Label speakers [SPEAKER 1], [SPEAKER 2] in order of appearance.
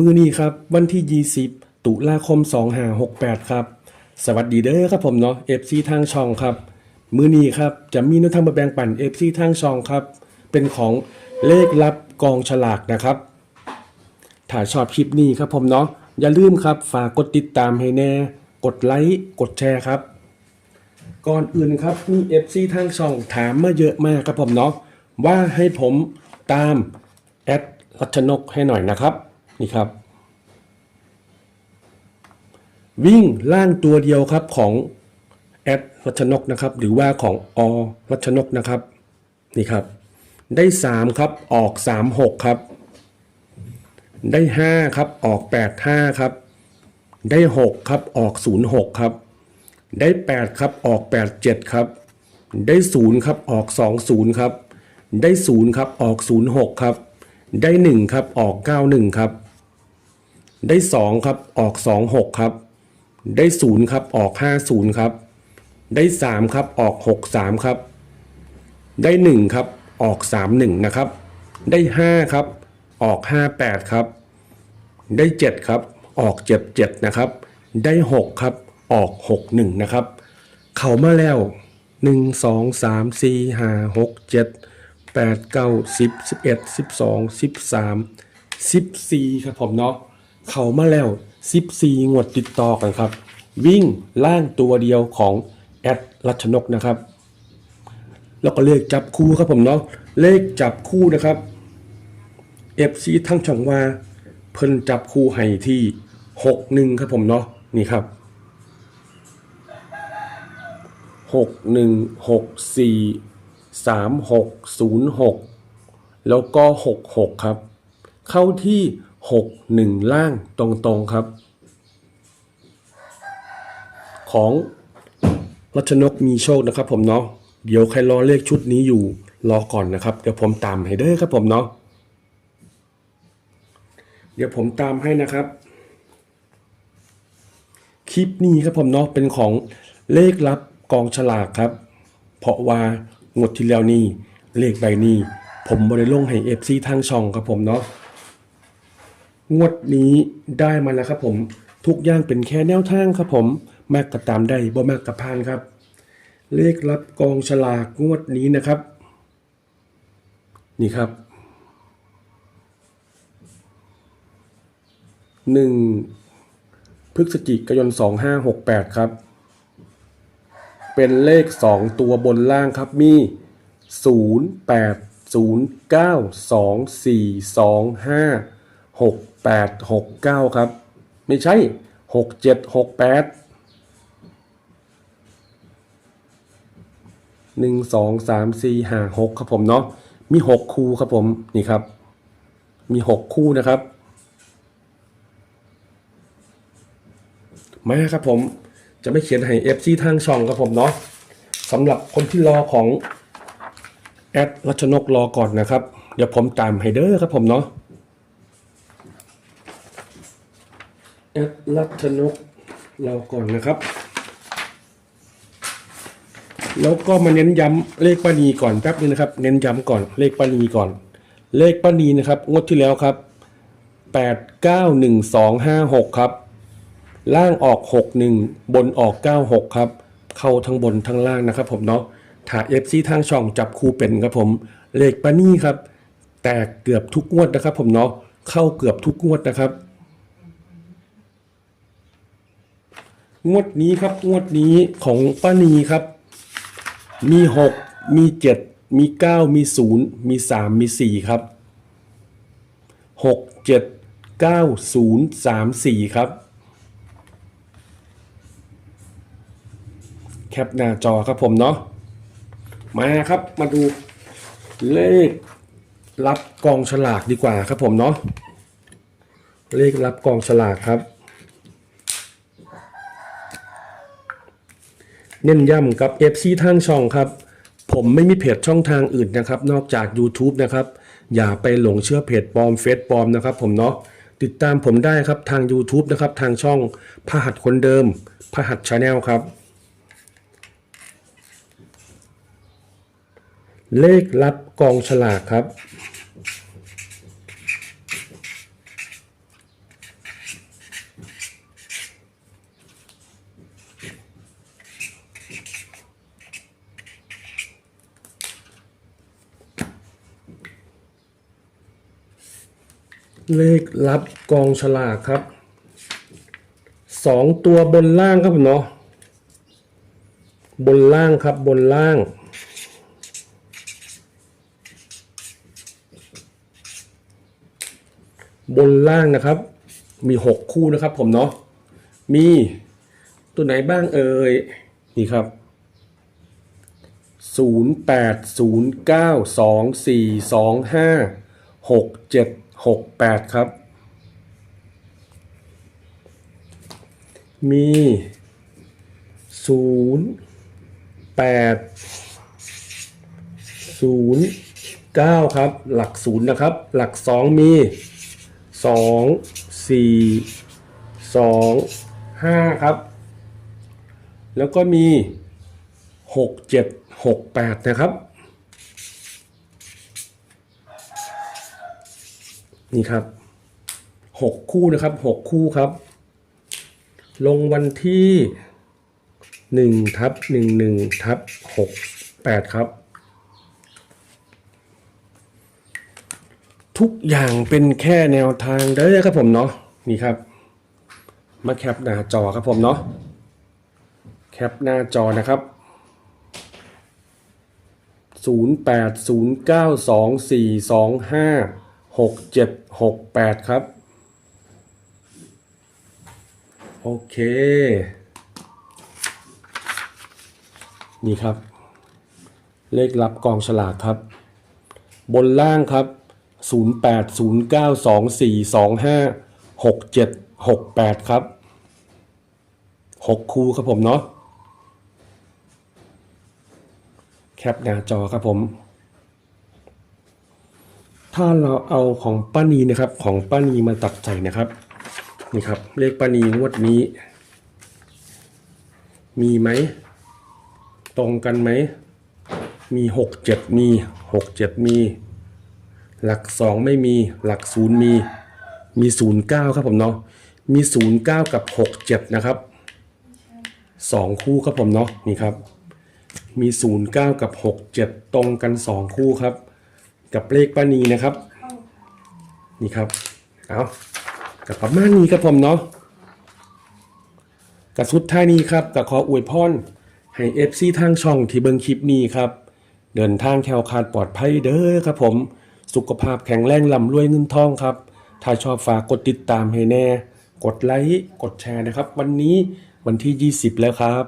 [SPEAKER 1] มือนี้ครับวันที่ 20 ตุลาคม 2568 ครับ สวัสดีเด้อครับผมเนาะ FC ทางช่องครับ มือนี้ครับจะมีแนวทางมาแบ่งปัน FC ทางช่องครับ เป็นของเลขลับกองฉลากนะครับ ถ้าชอบคลิปนี้ครับผมเนาะอย่าลืมครับฝากกดติดตามให้แน่ กดไลค์กดแชร์ครับ ก่อนอื่นครับมี FC ทางช่องถามมาเยอะมากครับผมเนาะว่าให้ผมตามแอดรัชนกให้หน่อยนะครับ นี่ครับ วิ่งล่างตัวเดียวครับของแอดรัชนกนะครับ หรือว่าของอรัชนกนะครับ นี่ครับ ได้ 3 ครับออก 3 6 ครับ ได้ 5 ครับออก 8 5 ครับ ได้ 6 ครับออก 0 6 ครับ ได้ 8 ครับออก 8 7 ครับ ได้ 0 ครับออก 2 0 ครับ ได้ 0 ครับออก 0 6 ครับ ได้ 1 ครับออก 9 1 ครับ ได้ 2 ครับ ออก 2 6 ครับ ได้ 0 ครับ ออก 5 0 ครับ ได้ 3 ครับ ออก 6 3 ครับ ได้ 1 ครับ ออก 3 1 นะครับ ได้ 5 ครับ ออก 5 8 ครับ ได้ 7 ครับ ออก 7 7 นะครับ ได้ 6 ครับ ออก 6 1 นะครับ เข้ามาแล้ว 1 2 3 4 5 6 7 8 9 10 11 12 13 14 ครับผมเนาะ เขามาแล้ว 14 งวดติดต่อกันครับ วิ่งล่างตัวเดียวของแอดรัชนกนะครับแล้วก็เลขจับคู่ครับผมเนาะเลขจับคู่นะครับ FC ทั้งช่องว่าเพิ่นจับคู่ให้ที่61ครับผมเนาะนี่ครับ61 64 36 06แล้วก็66ครับ เข้าที่ 61 ล่างตรงๆครับ ของรัชนกมีโชคนะครับผมเนาะเดี๋ยวใครรอเลขชุดนี้อยู่รอก่อนนะครับ เดี๋ยวผมตามให้เด้อครับผมเนาะเดี๋ยวผมตามให้นะครับ คลิปนี้ครับผมเนาะเป็นของเลขลับกองฉลากครับ เพราะว่างวดที่แล้วนี่เลขใบนี้ ผมบริลงให้เอฟซีทางช่องครับผมเนาะ งวดนี้ได้มาแล้วครับผม ทุกอย่างเป็นแค่แนวทางครับผม มากกับตามได้บ่มากกับพานครับ เลขรับกองฉลากงวดนี้นะครับ นี่ครับหนึ่งพฤศจิกายน 2568 ครับ เป็นเลข 2 ตัวบนล่างครับ มี 0 8 0 9 2 4 2 5 6 แปดหกเก้าครับ ไม่ใช่หกเจ็ดหกแปดหนึ่งสองสามสี่ห้าหกครับผมเนาะมีหกคู่ครับผมนี่ครับ มีหกคู่นะครับ มาครับผมจะไม่เขียนให้ FC ทางช่องครับผมเนาะสำหรับคนที่รอของแอดรัชนกรอก่อนนะครับ เดี๋ยวผมตามให้เด้อครับผมเนาะ แอดรัชนกเรอก่อนนะครับ แล้วก็มาเน้นย้ำเลขป้านีก่อนแป๊บนึงนะครับ เน้นย้ำก่อนเลขป้านีก่อน เลขป้านีนะครับ งวดที่แล้วครับแปดเก้าหนึ่งสองห้าหกครับ ล่างออกหกหนึ่งบนออกเก้าหกครับ เข้าทั้งบนทั้งล่างนะครับผมเนาะถ้าเอฟซีทางช่องจับคู่เป็นครับผม เลขป้านีครับ แตกเกือบทุกงวดนะครับผมเนาะเข้าเกือบทุกงวดนะครับ งวดนี้ครับงวดนี้ของป้านีครับ มีหกมีเจ็ดมีเก้ามีศูนย์มีสามมีสี่ครับหกเจ็ดเก้าศูนย์สามสี่ครับ แคปหน้าจอครับผมเนาะมาครับมาดูเลขรับกองฉลากดีกว่าครับผมเนาะเลขรับกองฉลากครับ เน้นย้ำกับ FC ทางช่องครับ ผมไม่มีเพจช่องทางอื่นนะครับ นอกจาก YouTube นะครับ อย่าไปหลงเชื่อเพจปลอมเฟซปลอมนะครับ ผมเนาะติดตามผมได้ครับทาง YouTube นะครับ ทางช่องพหัสคนเดิมพหัสชาแนลครับ เลขรับกองฉลากครับ เลขรับกองฉลากครับสองตัวบนล่างครับผมเนาะบนล่างครับบนล่าง บนล่างนะครับ มีหกคู่นะครับผมเนาะมีตัวไหนบ้างเอ่ยนี่ครับศูนย์แปดศูนย์เก้าสองสี่สองห้าหกเจ็ด หกแปดครับ มีศูนย์แปดศูนย์เก้าครับ หลักศูนย์นะครับ หลักสองมีสองสี่สองห้าครับ แล้วก็มีหกเจ็ดหกแปดนะครับ นี่ครับหกคู่นะครับหกคู่ครับ ลงวันที่หนึ่งทับหนึ่งหนึ่งทับหกแปดครับ ทุกอย่างเป็นแค่แนวทางเด้อครับผมเนาะนี่ครับ มาแคปหน้าจอครับผมเนาะแคปหน้าจอนะครับ0 8 0 9 2 4 2 5 6 7 6 8ครับ โอเค นี่ครับ เลขรับกองฉลากครับ บนล่างครับ 0 8 0 9 2 4 2 5 6 7 6 8 ครับ 6 คูครับผมเนาะแคปหน้าจอครับผม ถ้าเราเอาของป้านีนะครับ ของป้านีมาตัดใส่นะครับนี่ครับ เลขป้านีงวดนี้ มีไหม ตรงกันไหม มีหกเจ็ดมีหกเจ็ดมี หลักสองไม่มี หลักศูนย์มี มีศูนย์เก้าครับผมเนาะ มีศูนย์เก้ากับหกเจ็ดนะครับสองคู่ครับผมเนาะนี่ครับ มี09กับ67ตรงกัน2คู่ครับ กับเลขป้านีนะครับ นี่ครับ เอากับประมาณนี้ครับผมเนาะกับสุดท้ายนี้ครับกับขออวยพรให้เอฟซีทางช่องที่เบิงคลิปนี้ครับ เดินทางแคล้วคลาดปลอดภัยเด้อครับผม สุขภาพแข็งแรงลำรวยเงินทองครับ ถ้าชอบฝากกดติดตามให้แน่ กดไลค์ กดแชร์นะครับ วันนี้วันที่ 20 แล้วครับ